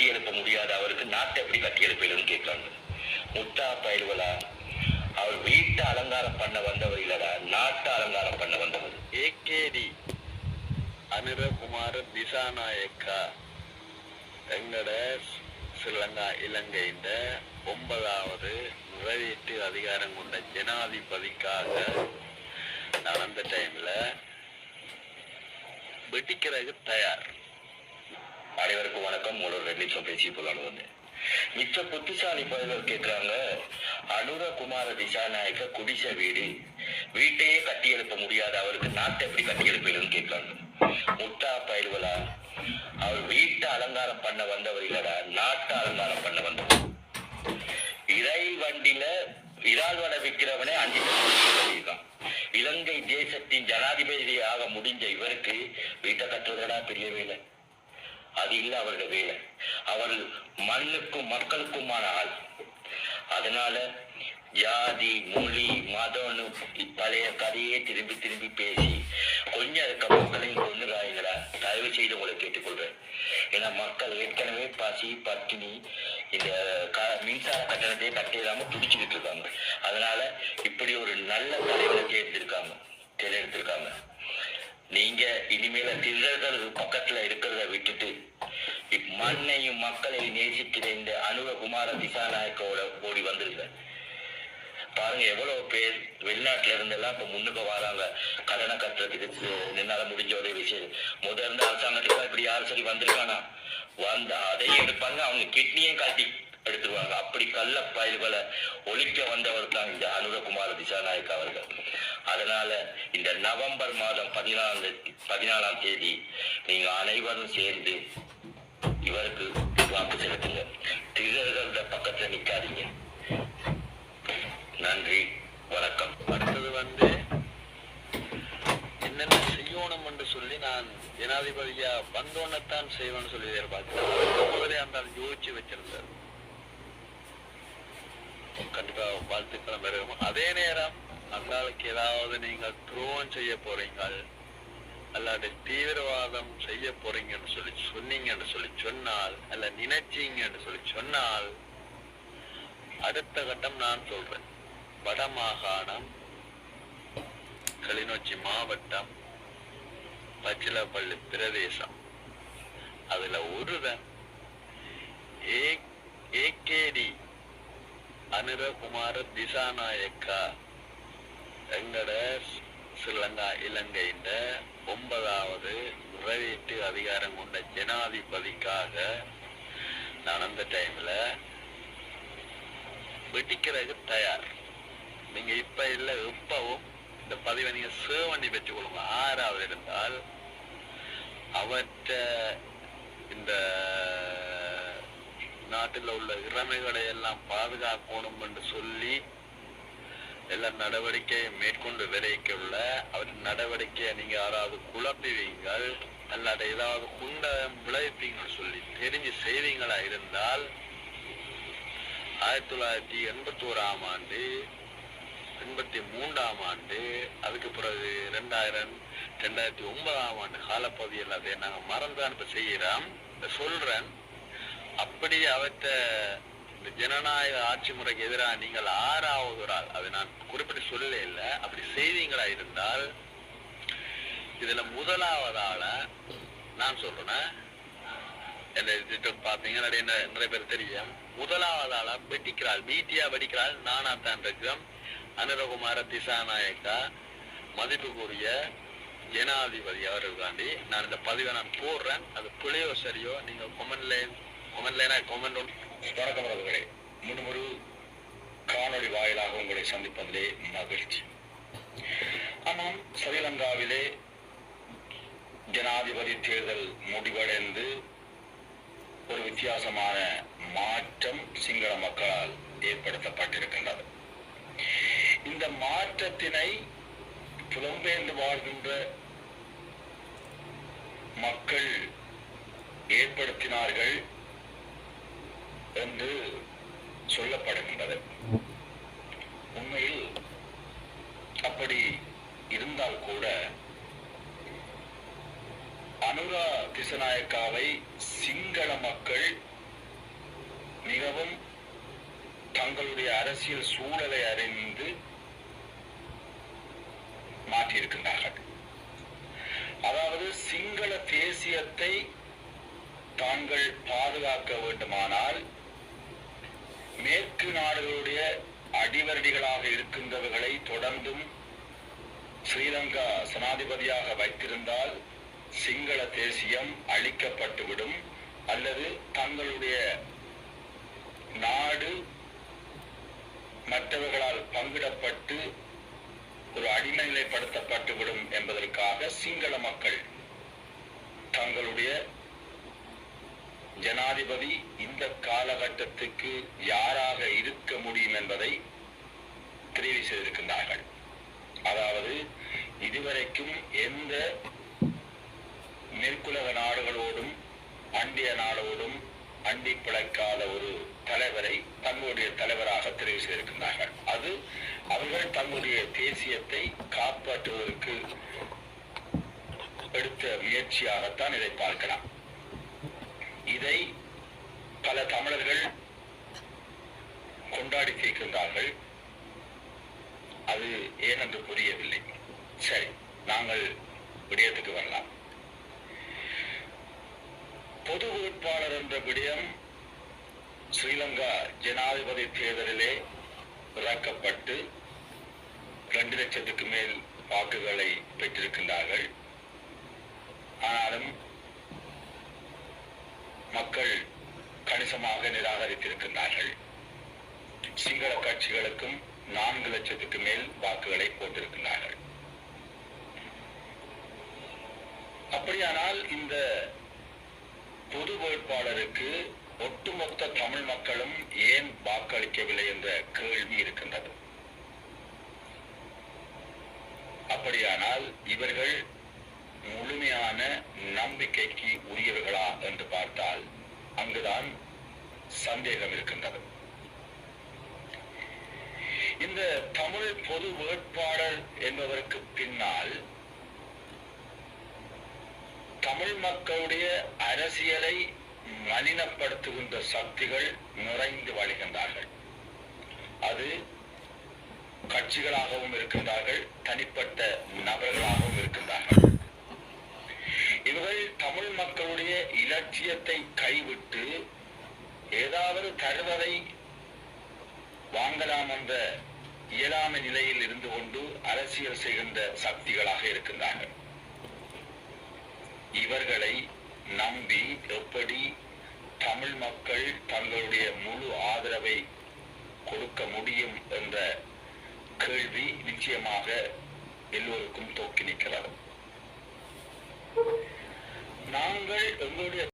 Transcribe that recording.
கட்டி எழுப்ப முடியாத அவருக்கு நாட்டை எப்படி கட்டி கட்டியெழுப்பலன்னு கேட்கிறாங்க முத்தா பயில்வலா அவர் வீட்டை அலங்காரம் பண்ண வந்தவர் இல்லடா நாட்டை அலங்காரம் பண்ண வந்தவர். ஏகேடி அனுரகுமார திசாநாயக்கா எங்கட ஸ்ரீலங்கா இலங்கையின் ஒன்பதாவது நிறைவேற்று அதிகாரம் கொண்ட ஜனாதிபதிக்காக நடந்த டைம்ல வெடிக்கிறதுக்கு தயார். அனைவருக்கும் வணக்கம். ஒரு ரெண்டு நிமிஷம் பேசி போலான்னு வந்தேன். மிச்ச புத்திசாலி பயிர்கள் கேட்கிறாங்க அனுரகுமார திசாநாயக்க குடிச வீடு. வீட்டையே கட்டி எழுப்ப முடியாத அவருக்கு நாட்டை எப்படி கட்டி எழுப்பிடுன்னு கேட்கிறாங்க முத்தா பயிர்களா அவர் வீட்டை அலங்காரம் பண்ண வந்தவர் இல்லடா நாட்டை அலங்காரம் பண்ண வந்தவர். இறை வண்டியில இறால் வடை விற்கிறவனே அஞ்சு தான் இலங்கை தேசத்தின் ஜனாதிபதியாக முடிஞ்ச இவருக்கு வீட்டை கட்டுறதடா பெரிய வேலை. அது இல்ல அவரோட வேலை. அவர் மண்ணுக்கும் மக்களுக்குமான ஆள். அதனால ஜாதி மொழி மதம்னு பழைய கதையே திரும்பி திரும்பி பேசி கொஞ்சம் இருக்க மக்களையும் கொண்டுறாங்களா தயவு செய்து உங்களை கேட்டுக்கொள்றேன். ஏன்னா மக்கள் ஏற்கனவே பசி பட்டினி இந்த க- மின்சார கட்டணத்தையே கட்டிடாம துடிச்சுக்கிட்டு இருக்காங்க. அதனால இப்படி ஒரு நல்ல தலைவரை தேர்ந்தெடுக்காங்க தேர்ந்தெடுத்திருக்காங்க. நீங்க இனிமேல திருடர்கள் பக்கத்துல மண்ணையும் மக்களையும் நேசிக்கிற இந்த அனுரகுமார திசாநாயக்கோட ஓடி வந்துருங்க பாருங்க எவ்வளவு பேர் வெளிநாட்டுல இருந்தெல்லாம் இப்ப முன்னுக்கு வராங்க. கடனை கட்டுறதுக்கு என்னால முடிஞ்ச ஒரு விஷயம். முதல் இருந்த அரசாங்கத்துக்கு இப்படி யாரும் சரி வந்திருக்கானா? வந்த அதையும் எடுப்பாங்க அவங்க கிட்னியும் காட்டி எடுத்துருவாங்க. அப்படி கள்ள பயிர்களை ஒழிக்க வந்தவர் தான் இந்த அனுரகுமார திசாநாயக் அவர்கள். அதனால இந்த நவம்பர் மாதம் பதினாலாம் பதினாலாம் தேதி நீங்க அனைவரும் சேர்ந்து இவருக்கு வாக்கு செலுத்துங்க திருடர்கள பக்கத்துல நிக்காதீங்க நன்றி வணக்கம் அடுத்தது வந்து என்னென்ன செய்யணும் என்று சொல்லி நான் ஜனாதிபதியா வந்தோன்னத்தான் செய்வேன்னு சொல்லி எதிர்பார்க்கிறேன் அதுக்கு யோசிச்சு வச்சிருந்தார். கண்டிப்பா வாழ்த்துக்களும் பெருகும் அதே நேரம் அந்த ஏதாவது நீங்கள் துரோகம் செய்ய போறீங்கள் அல்லாது தீவிரவாதம் செய்ய போறீங்கன்னு சொல்லி சொன்னீங்கன்னு சொல்லி சொன்னால் அல்ல நினைச்சீங்கன்னு சொல்லி சொன்னால் அடுத்த கட்டம் நான் சொல்றேன். வடமாகாணம் கிளிநொச்சி மாவட்டம் பச்சிலப்பள்ளி பிரதேசம். அதுல ஒருவன் ஏகேடி அனுரகுமார திசாநாயக்கா எங்கட ஸ்ரீலங்கா இலங்கையின் ஒன்பதாவது நிறைவேற்று அதிகாரம் கொண்ட ஜனாதிபதிக்காக நான் அந்த டைம்ல வெடிக்கிறதுக்கு தயார். நீங்க இப்ப இல்ல இப்பவும் இந்த பதிவை நீங்க சேவ் பண்ணி வச்சுக்கொள்ளுங்க ஆறாவது இருந்தால் அவற்ற இந்த நாட்டில் உள்ள இறமைகளை எல்லாம் பாதுகாக்கணும் என்று சொல்லி எல்லா நடவடிக்கையை மேற்கொண்டு விளைவிக்க உள்ள அவர் நடவடிக்கையை நீங்க யாராவது குழப்புவீங்கள் அல்லாத ஏதாவது குண்ட விளைவிப்பீங்கன்னு சொல்லி தெரிஞ்சு செய்வீங்களா இருந்தால் ஆயிரத்தி தொள்ளாயிரத்தி எண்பத்தி ஓராம் ஆண்டு எண்பத்தி மூன்றாம் ஆண்டு அதுக்கு பிறகு ரெண்டாயிரம் ரெண்டாயிரத்தி ஒன்பதாம் ஆண்டு காலப்பகுதியில் அதை நாங்கள் மறந்தான் அனுப்ப செய்கிறோம். சொல்றேன். அப்படி அவற்ற ஜனநாயக ஆட்சி முறைக்கு எதிராக நீங்கள் ஆறாவது ஒரு ஆள் அதை நான் குறிப்பிட்டு சொல்ல இல்லை அப்படி செய்வீங்களா இருந்தால் இதுல முதலாவதால நான் சொல்றேன். என்ன பாத்தீங்கன்னா நிறைய பேர் தெரியும். முதலாவதால வெட்டிக்கிறாள் பீட்டியா வெடிக்கிறாள் நானா தான் இருக்கிறோம் அனுரகுமார திசாநாயக்கா மதிப்புக்குரிய ஜனாதிபதி அவர்களுக்காண்டி நான் இந்த பதிவை நான் போடுறேன். அது பிழையோ சரியோ நீங்க கொமெண்ட் லைன் கொமெண்ட் கொமெண்ட் வணக்கம் மீண்டும் ஒரு காணொளி வாயிலாக உங்களை சந்திப்பதிலே மகிழ்ச்சி. ஆமாம் ஸ்ரீலங்காவிலே ஜனாதிபதி தேர்தல் முடிவடைந்து ஒரு வித்தியாசமான மாற்றம் சிங்கள மக்களால் ஏற்படுத்தப்பட்டிருக்கின்றது. இந்த மாற்றத்தினை புலம்பெயர்ந்து வாழ்கின்ற மக்கள் ஏற்படுத்தினார்கள் என்று சொல்லப்படுகின்றது. உண்மையில் அப்படி இருந்தால் கூட அனுரா திசநாயக்காவை சிங்கள மக்கள் மிகவும் தங்களுடைய அரசியல் சூழலை அறிந்து மாற்றியிருக்கின்றார்கள். அதாவது சிங்கள தேசியத்தை தாங்கள் பாதுகாக்க வேண்டுமானால் மேற்கு நாடுகளுடைய அடிவரடிகளாக இருக்கின்றவர்களை தொடர்ந்தும் ஸ்ரீலங்கா சனாதிபதியாக வைத்திருந்தால் சிங்கள தேசியம் அழிக்கப்பட்டுவிடும். அல்லது தங்களுடைய நாடு மற்றவர்களால் பங்கிடப்பட்டு ஒரு அடிமைநிலைப்படுத்தப்பட்டுவிடும் என்பதற்காக சிங்கள மக்கள் தங்களுடைய ஜனாதிபதி இந்த காலகட்டத்துக்கு யாராக இருக்க முடியும் என்பதை தெரிவு செய்திருக்கின்றார்கள். அதாவது இதுவரைக்கும் எந்த மேற்குலக நாடுகளோடும் அண்டிய நாடோடும் அண்டி பிழைக்காத ஒரு தலைவரை தங்களுடைய தலைவராக தெரிவு செய்திருக்கின்றார்கள். அது அவர்கள் தங்களுடைய தேசியத்தை காப்பாற்றுவதற்கு எடுத்த முயற்சியாகத்தான் இதை பார்க்கலாம். இதை பல தமிழர்கள் கொண்டாடி கேட்கின்றார்கள். அது ஏனென்று புரியவில்லை. சரி நாங்கள் விடயத்துக்கு வரலாம். பொது வேட்பாளர் என்ற விடயம் ஸ்ரீலங்கா ஜனாதிபதி தேர்தலிலே இறக்கப்பட்டு ரெண்டு லட்சத்துக்கு மேல் வாக்குகளை பெற்றிருக்கின்றார்கள். ஆனாலும் மக்கள் கணிசமாக நிராகரித்திருக்கின்றார்கள். சிங்கள கட்சிகளுக்கும் நான்கு லட்சத்துக்கு மேல் வாக்குகளை போட்டிருக்கிறார்கள் அப்படியானால் இந்த பொது வேட்பாளருக்கு ஒட்டுமொத்த தமிழ் மக்களும் ஏன் வாக்களிக்கவில்லை என்ற கேள்வி இருக்கின்றது. அப்படியானால் இவர்கள் முழுமையான நம்பிக்கைக்கு உரியவர்களா என்று பார்த்தால் அங்குதான் சந்தேகம் இருக்கின்றது. இந்த தமிழ் பொது வேட்பாளர் என்பதற்கு பின்னால் தமிழ் மக்களுடைய அரசியலை மலினப்படுத்துகின்ற சக்திகள் நிறைந்து வழிகின்றார்கள். அது கட்சிகளாகவும் இருக்கின்றார்கள் தனிப்பட்ட நபர்களாகவும் இருக்கின்றார்கள். இவர்கள் தமிழ் மக்களுடைய இலட்சியத்தை கைவிட்டு ஏதாவது தருவதை வாங்கலாம் என்ற இயலாமை நிலையில் இருந்து கொண்டு அரசியல் செய்கின்ற சக்திகளாக இருக்கின்றார்கள். இவர்களை நம்பி எப்படி தமிழ் மக்கள் தங்களுடைய முழு ஆதரவை கொடுக்க முடியும் என்ற கேள்வி நிச்சயமாக எல்லோருக்கும் தோக்கி நிற்கிறது. நாங்கள் எங்களுடைய